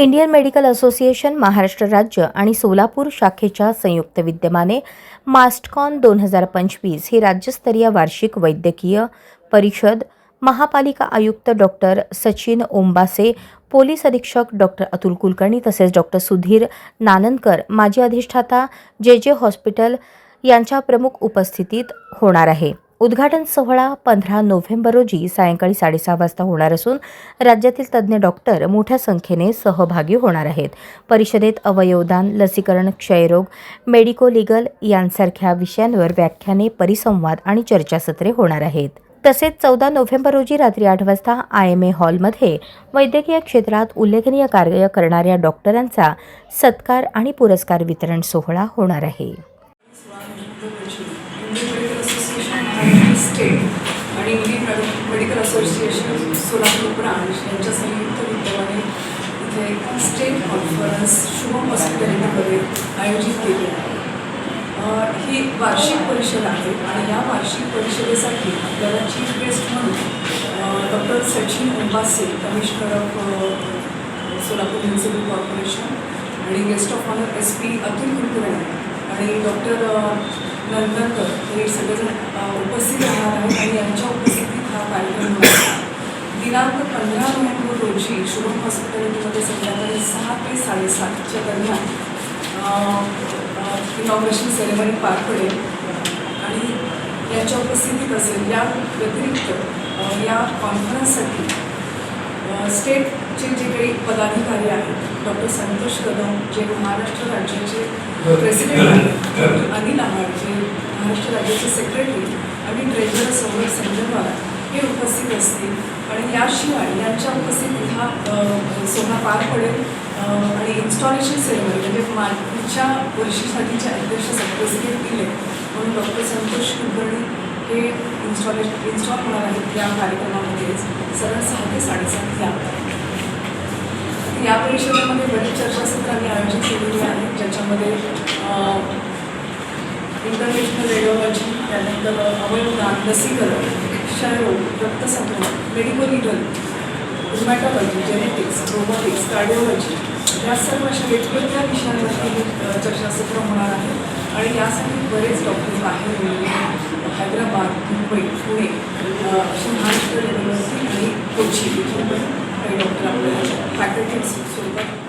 Indian medical association Maharashtra राज्य आणि सोलापूर शाखेच्या संयुक्त विद्यमाने मास्टकॉन दोन हजार पंचवीस ही राज्यस्तरीय वार्षिक वैद्यकीय परिषद महापालिका आयुक्त डॉक्टर सचिन ओंबासे पोलीस अधीक्षक डॉक्टर अतुल कुलकर्णी तसेच डॉक्टर सुधीर नानंदकर माजी अधिष्ठाता जे जे हॉस्पिटल यांच्या प्रमुख उपस्थितीत होणार आहे. उद्घाटन सोहळा पंधरा नोव्हेंबर रोजी सायंकाळी साडेसहा वाजता होणार असून राज्यातील तज्ज्ञ डॉक्टर मोठ्या संख्येने सहभागी होणार आहेत. परिषदेत अवयवदान लसीकरण क्षयरोग मेडिको लिगल यांसारख्या विषयांवर व्याख्याने परिसंवाद आणि चर्चासत्रे होणार आहेत. तसेच चौदा नोव्हेंबर रोजी रात्री आठ वाजता आय एम ए हॉलमध्ये वैद्यकीय क्षेत्रात उल्लेखनीय कार्य करणाऱ्या डॉक्टरांचा सत्कार आणि पुरस्कार वितरण सोहळा होणार आहे. स्टेट आणि Indian medical association Solapur branch यांच्या संयुक्त विद्यमाने इथे एक स्टेट कॉन्फरन्स शुभम हॉस्पिटॅलिटीमध्ये आयोजित केली आहे. ही वार्षिक परिषद आहे आणि या वार्षिक परिषदेसाठी आपल्याला चीफ गेस्ट म्हणून doctor Sachin Ombase commissioner of Solapur municipal corporation आणि guest of honour S P Atul Kulkarni आणि डॉक्टर नंदनकर हे सगळेजण उपस्थित राहणार आहेत आणि यांच्या उपस्थितीत हा कार्यक्रम दिनांक पंधरा नोव्हेंबर रोजी शुभम हॉस्पिटॅलिटीमध्ये संध्याकाळी सहा ते साडेसातच्या दरम्यान इनॉग्रेशन सेरेमनी पार पडेल. आणि यांच्या उपस्थितीत असेल या व्यतिरिक्त या कॉन्फरन्ससाठी स्टेट स्टेटचे जे काही पदाधिकारी आहेत डॉक्टर संतोष कदम जे महाराष्ट्र राज्याचे प्रेसिडेंट आहेत डॉक्टर अनिल आहाड जे महाराष्ट्र राज्याचे सेक्रेटरी आणि ट्रेझरर सौरभ संजयवार हे उपस्थित असतील. आणि याशिवाय यांच्या उपस्थितीत हा सोहळा पार पडेल. आणि इन्स्टॉलेशन सेरेमनी म्हणजे मागच्या वर्षीसाठीचे अध्यक्ष प्रेसिडेंट दिले म्हणून डॉक्टर संतोष कुलकर्णी हे इन्स्टॉलेशन इन्स्टॉल होणार आहेत या कार्यक्रमामध्येच साधारण सहा ते साडेसात या. या परिषदेमध्ये बरीच चर्चासत्र आम्ही आयोजित केलेली आहे ज्याच्यामध्ये इंटरनॅशनल रेडिओलॉजी त्यानंतर अवयवदान लसीकरण क्षयरोग रक्तसंक्रमण मेडिकल इटल रुमॅटॉलॉजी जेनेटिक्स रोबोटिक्स कार्डिओलॉजी या सर्व अशा वेगवेगळ्या विषयांवरती चर्चासत्र होणार आहे. आणि यासाठी बरेच डॉक्टर बाहेर येऊन हैदराबाद मुंबई पुणे अशी महाराष्ट्र युनिव्हर्सिटी आणि कोची इथून पण 会有可能法官起的。